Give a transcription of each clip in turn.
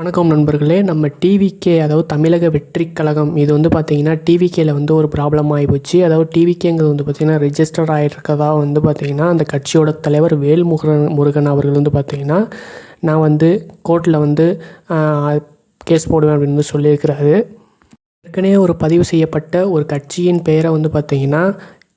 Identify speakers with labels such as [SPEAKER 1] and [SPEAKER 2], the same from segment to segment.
[SPEAKER 1] வணக்கம் நண்பர்களே. நம்ம டிவிகே அதாவது தமிழக வெற்றிக் கழகம் இது வந்து பார்த்திங்கன்னா டிவிகேயில் வந்து ஒரு ப்ராப்ளம் ஆகிப்போச்சு அதாவது டிவிகேங்கிறது வந்து பார்த்திங்கன்னா ரிஜிஸ்டர் ஆகிருக்கதா வந்து பார்த்திங்கன்னா அந்த கட்சியோட தலைவர் வேல்முருகன் முருகன் அவர்கள் வந்து பார்த்திங்கன்னா நான் வந்து கோர்ட்டில் வந்து கேஸ் போடுவேன் அப்படின்னு வந்து சொல்லியிருக்கிறாரு. ஏற்கனவே ஒரு பதிவு செய்யப்பட்ட ஒரு கட்சியின் பெயரை வந்து பார்த்திங்கன்னா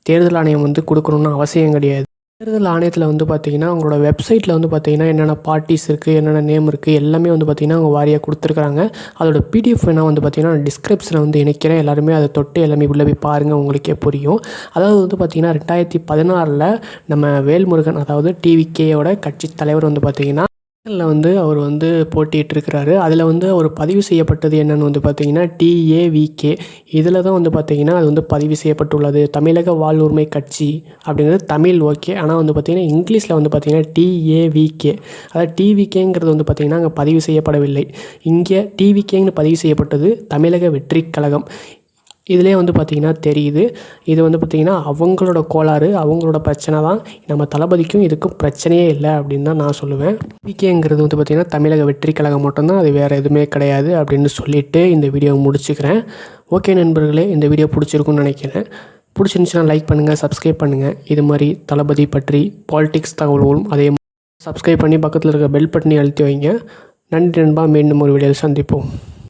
[SPEAKER 1] தேர்தல் ஆணையம் வந்து கொடுக்கணுன்னு அவசியம் கிடையாது. தேர்தல் ஆணையத்தில் வந்து பார்த்திங்கன்னா அவங்களோட வெப்சைட்டில் வந்து பார்த்திங்கன்னா என்னென்ன பார்ட்டிஸ் இருக்குது என்னென்ன நேம் இருக்குது எல்லாமே வந்து பார்த்திங்கன்னா அவங்க வாரியாக கொடுத்துருக்காங்க அதோட பிடிஎஃப் வேணால் வந்து பார்த்திங்கன்னா டிஸ்கிரிப்ஷனில் வந்து இணைக்கிறேன். எல்லாருமே அதை தொட்டு எல்லாமே உள்ளே போய் பாருங்கள் உங்களுக்கே புரியும். அதாவது வந்து பார்த்திங்கன்னா ரெண்டாயிரத்தி பதினாறில் நம்ம வேல்முருகன் அதாவது டிவிகேயோட கட்சி தலைவர் வந்து பார்த்திங்கன்னா தேர்தலில் வந்து அவர் வந்து போட்டியிட்டிருக்கிறாரு. அதில் வந்து அவர் பதிவு செய்யப்பட்டது என்னென்னு வந்து பார்த்தீங்கன்னா டிஏவிகே இதில் தான் வந்து பார்த்திங்கன்னா அது வந்து பதிவு செய்யப்பட்டுள்ளது. தமிழக வாழ்வுரிமை கட்சி அப்படிங்கிறது தமிழ் ஓகே. ஆனால் வந்து பார்த்திங்கன்னா இங்கிலீஷில் வந்து பார்த்திங்கன்னா டிஏவிகே அதாவது டிவிகேங்கிறது வந்து பார்த்திங்கன்னா அங்கே பதிவு செய்யப்படவில்லை. இங்கே டிவிகேன்னு பதிவு செய்யப்பட்டது தமிழக வெற்றி கழகம். இதிலே வந்து பார்த்திங்கன்னா தெரியுது. இது வந்து பார்த்திங்கன்னா அவங்களோட கோளாறு அவங்களோட பிரச்சனை தான். நம்ம தளபதிக்கும் இதுக்கும் பிரச்சனையே இல்லை அப்படின்னு தான் நான் சொல்லுவேன். பிகேங்கிறது வந்து பார்த்திங்கன்னா தமிழக வெற்றி கழகம் மட்டும்தான். அது வேறு எதுவுமே கிடையாது அப்படின்னு சொல்லிவிட்டு இந்த வீடியோவை முடிச்சுக்கிறேன். ஓகே நண்பர்களே இந்த வீடியோ பிடிச்சிருக்குன்னு நினைக்கிறேன். பிடிச்சிருந்துச்சுன்னா லைக் பண்ணுங்கள் சப்ஸ்கிரைப் பண்ணுங்கள் இது மாதிரி தளபதி பற்றி பாலிடிக்ஸ் தகவல்களும் அதே சப்ஸ்கிரைப் பண்ணி பக்கத்தில் இருக்க பெல் பட்டனை அழுத்தி வைங்க. நன்றி நண்பா மீண்டும் ஒரு வீடியோவில் சந்திப்போம்.